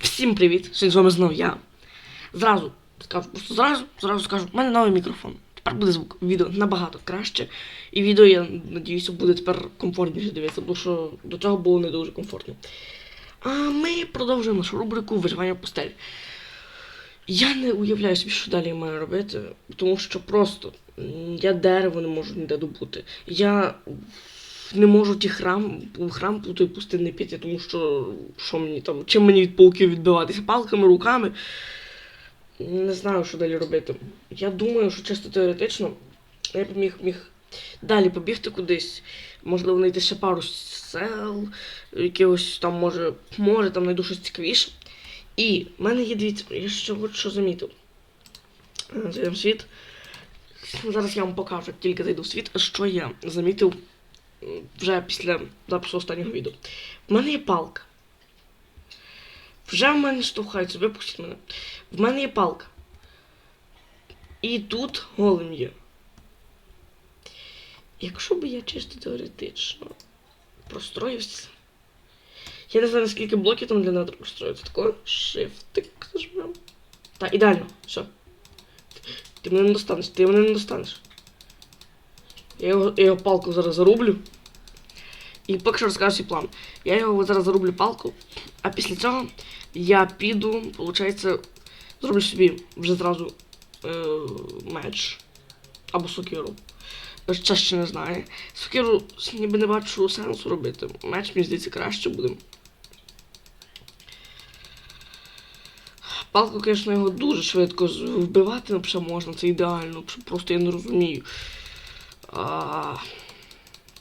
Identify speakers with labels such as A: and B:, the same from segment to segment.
A: Всім привіт! Сьогодні з вами знову я. Зразу скажу, просто зразу, зразу скажу, в мене новий мікрофон. Тепер буде звук відео набагато краще. І відео, я надіюся, буде тепер комфортніше дивитися, тому що до цього було не дуже комфортно. А ми продовжуємо нашу рубрику виживання в пустелі. Я не уявляю собі, що далі я маю робити, тому що просто я дерево не можу ніде добути. Я не можу ті храм, храм той пустинний піти, тому що що мені там, чим мені від пауків відбиватися? Палками, руками. Не знаю, що далі робити. Я думаю, що чисто теоретично я б міг, міг далі побігти кудись. Можливо, знайти ще пару сел, якихось там, може, може там знайду щось цікавіше. І в мене є дивіться, я ще от що замітив. Зайдемо в світ. Зараз я вам покажу, як тільки зайду в світ, що я замітив вже після запису останнього відео. В мене є палка. Вже в мене штовхаються, випустіть мене. В мене є палка. І тут голим є. Якщо би я чисто теоретично простроївся. Я не знаю, наскільки блоків там для надр простроїться. Тако шифтик зажмем. Так, ідеально, все. Ти мене не достанеш, ти мене не достанеш. Я його, я його палку зараз зарублю. І поки що розкажу свій план. Я його зараз зарублю палку, а після цього я піду, виходить, зроблю собі вже зразу е, меч. Або сокиру. Ще ще не знаю. Сокиру ніби не бачу сенсу робити. Меч, мені здається, краще буде. Палку, звісно, його дуже швидко вбивати взагалі можна, це ідеально, просто я не розумію. А,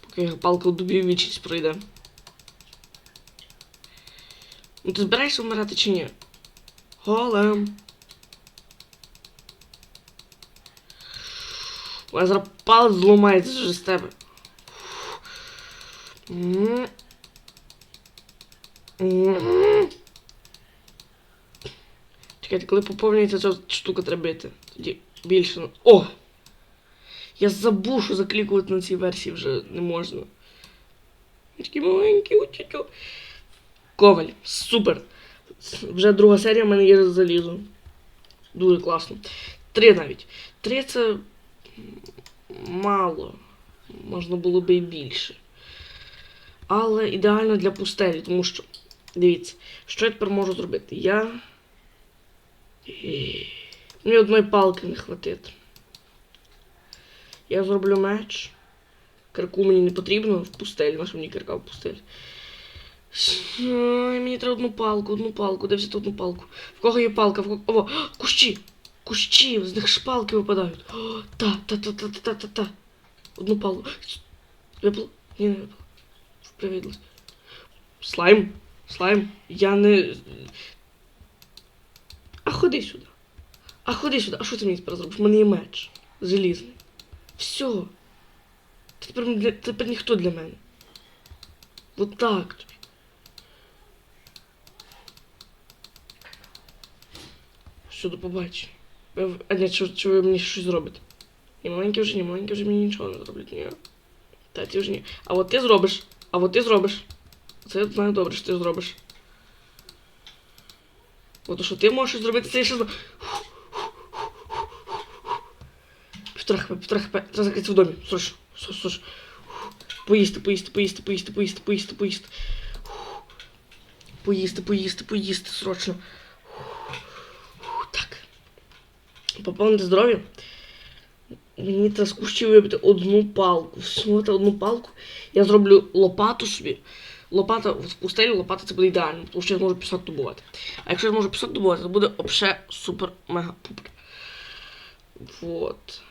A: поки його палка в дубі вічність пройде. Ну ти збираєшся вмирати чи ні? Голем. У зараз палець зламається вже з тебе. Чекайте, коли поповнюється ця штука треба бити. Тоді більше. О! Я забув, що заклікувати на цій версії вже не можна. Такі маленькі утю. Коваль. Супер. Вже друга серія в мене є залізо. Дуже класно. Три навіть. Три це мало. Можна було би і більше. Але ідеально для пустелі, тому що. Дивіться, що я тепер можу зробити? Я. Мені одної палки не хватить. Я зроблю меч. Кирку мені не потрібно в пустель, на мені кирка в пустель. Мені треба одну палку, одну палку. Де взяти одну палку? В кого є палка? В кого... О, кущі! Кущі! З них шпалки випадають. О, Та, та-та-та-та-та-та-та. Одну палку. Випало? Ні, не випало. Привідлось. Слайм. Слайм. Я не. А ходи сюди. А ходи сюди. А що ти мені тепер зробиш? У мене є меч. Залізний. Все. Ти тепер, для... ти тепер ніхто для мене. Вот так тобі. Що до побачення. А ні, чи, чи ви мені щось зробите? Ні, маленькі вже ні, маленькі вже мені нічого не зроблять, ні. Та ті вже ні. А от ти зробиш. А от ти зробиш. Це я знаю добре, що ти зробиш. От що ти можеш зробити, це я ще знаю. Півтора хп, півтора хп. В домі. Срочно, срочно. Поїсти, поїсти, поїсти, поїсти, поїсти, поїсти, поїсти. Поїсти, поїсти, поїсти, срочно. Так. Поповнити здоров'я. Мені треба кущів вибити одну палку. Всунути одну палку. Я зроблю лопату собі. Лопата в пустелі лопата це буде ідеально, тому що я зможу пісок добувати. А якщо я зможу пісок добувати, то буде взагалі супер мега пупер. Вот.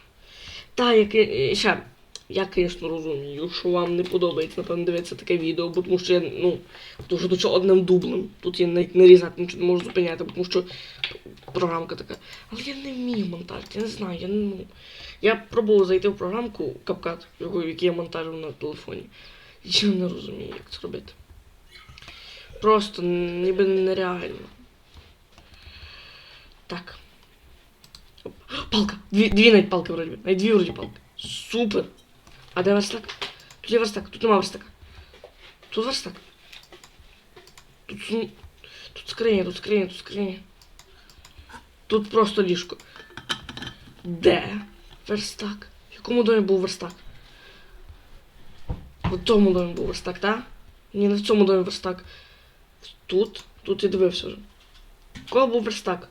A: Та, як і ще. Я, звісно, розумію, що вам не подобається, напевно, дивитися таке відео, бо тому що я, ну, тому що до чого одним дублем. Тут я навіть не різати нічого не можу зупиняти, тому що програмка така. Але я не вмію монтажити, я не знаю, я не ну. Я пробував зайти в програмку CapCut, яку, я монтажив на телефоні. Я не розумію, як це робити. Просто ніби нереально. Так. Палка! Дві, дві навіть палки вроді. Навіть дві вроді палки. Супер! А де верстак? Тут є верстак, тут нема верстака. Тут верстак. Тут, тут скриня, тут скриня, тут скриня. Тут просто ліжко. Де? Верстак. В якому домі був верстак? В тому домі був верстак, так? Ні, не в цьому домі верстак. Тут? Тут я дивився вже. Кого був верстак?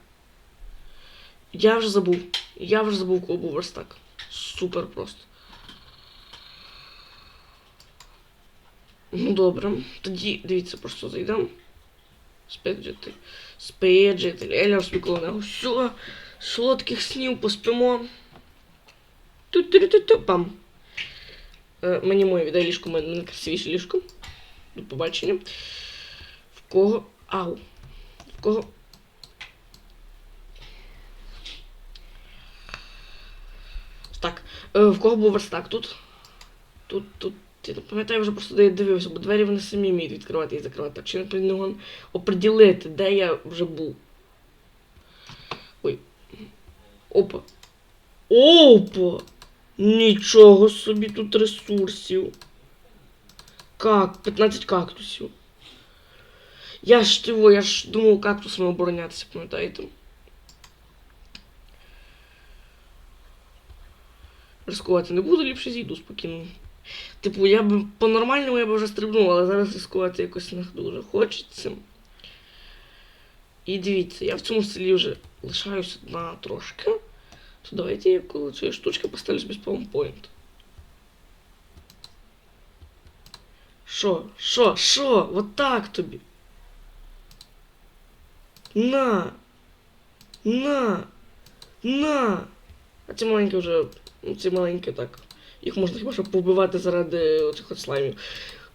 A: Я вже забув. Я вже забув, кого був верстак. Супер просто. Ну добре. Тоді дивіться, просто зайдемо. Спеджитель. Спеджитель. Еля розпікла нього. Все. Солодких снів поспимо. Ту-ту-ту-ту пам. Е, мені моє віддай ліжко, мене найкрасивіше ліжко. До побачення. В кого. Ау. В кого. Так. Е, в кого був верстак тут? Тут, тут. Я не пам'ятаю вже просто де я дивився, бо двері вони самі вміють відкривати і закривати. Так чи не повинен оприділити, де я вже був. Ой. Опа. Опа! Нічого собі тут ресурсів. Как? 15 кактусів. Я ж тиво, я ж думав кактусами оборонятися, пам'ятаєте? Рискувати не буду, ліпше зійду спокійно. Типу, я б по-нормальному я б вже стрибнув, але зараз рискувати якось не дуже хочеться. І дивіться, я в цьому селі вже лишаюся одна трошки. То давайте я коло цієї штучки поставлю собі спаунпойнт. Що? Що? Що? Вот так тобі. На. На. На. А ці маленькі вже. ну, Ці маленькі так. Їх можна хіба що повбивати заради оцих слаймів.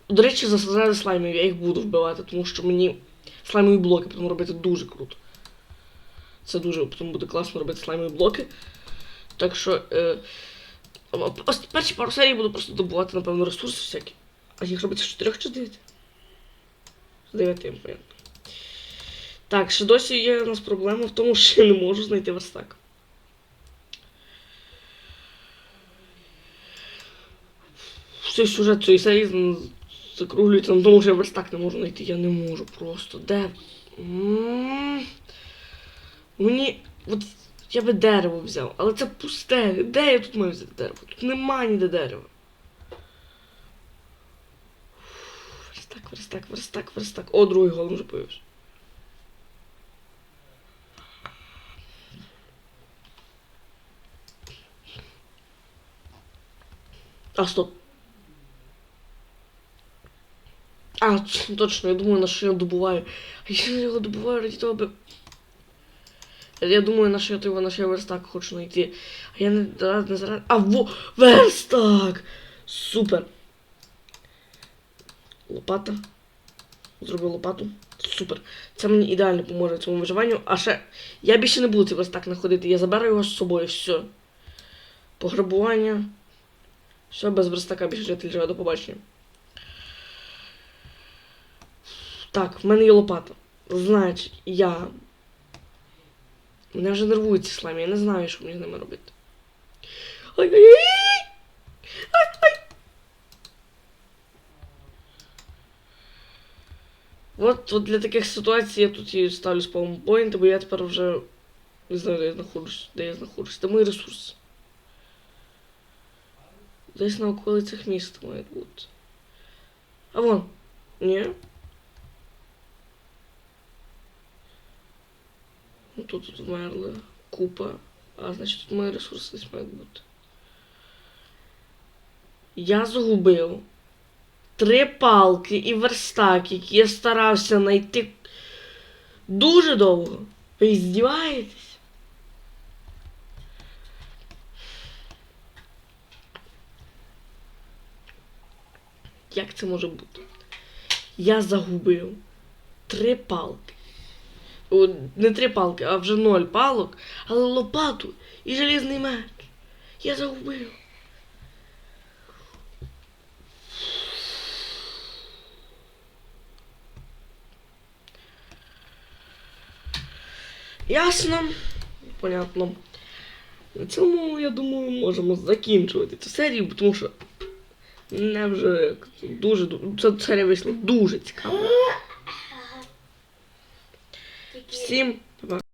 A: До речі, заради слаймів я їх буду вбивати, тому що мені слаймові блоки потім робити дуже круто. Це дуже потім буде класно робити слаймові блоки. Так що. Е, перші пару серій буду просто добувати, напевно, ресурси всякі. А їх робиться з 4 чи 9? З 9, я понятно. Так, ще досі є у нас проблема в тому, що я не можу знайти верстак. Все сюжет цієї серії закруглюється на тому, що я верстак не можу знайти. Я не можу просто. Де? Мені. От я би дерево взяв, але це пусте. Де я тут маю взяти дерево? Тут нема ніде дерева. Верстак, верстак, верстак, верстак. О, другий голем вже появився. А, стоп. Точно, я думаю, на що я добуваю. А я його добуваю раді того, аби... Я думаю, на що я того, на що я верстак хочу знайти. А я не, да, не зараз... А, во! Верстак! Супер! Лопата. Зробив лопату. Супер. Це мені ідеально поможе в цьому виживанню. А ще я більше не буду цей верстак знаходити. Я заберу його з собою. Все. Пограбування. Все, без верстака більше житель живе. До побачення. Так, в мене є лопата. Значить, я. Мене вже нервують ці я не знаю, що мені з ними робити. Ай-яй-яй! Ай-ай! От, от для таких ситуацій я тут і ставлю спаунпойнти, бо я тепер вже не знаю, де я знаходжусь. Де я знаходжусь. Де мої ресурси. Десь на околицях міста мають бути. А вон. Ні. Тут, вмерли купа. А значить тут мої ресурси десь мають бути. Я загубив три палки і верстак, які я старався знайти дуже довго. Ви здіваєтесь? Як це може бути? Я загубив три палки. Не три палки, а вже ноль палок, але лопату і желізний меч. Я загубив. Ясно. Понятно. На цьому, я думаю, можемо закінчувати цю серію, тому що не вже дуже, ду- ця серія вийшла дуже цікава.
B: Тільки
A: Всім па-па.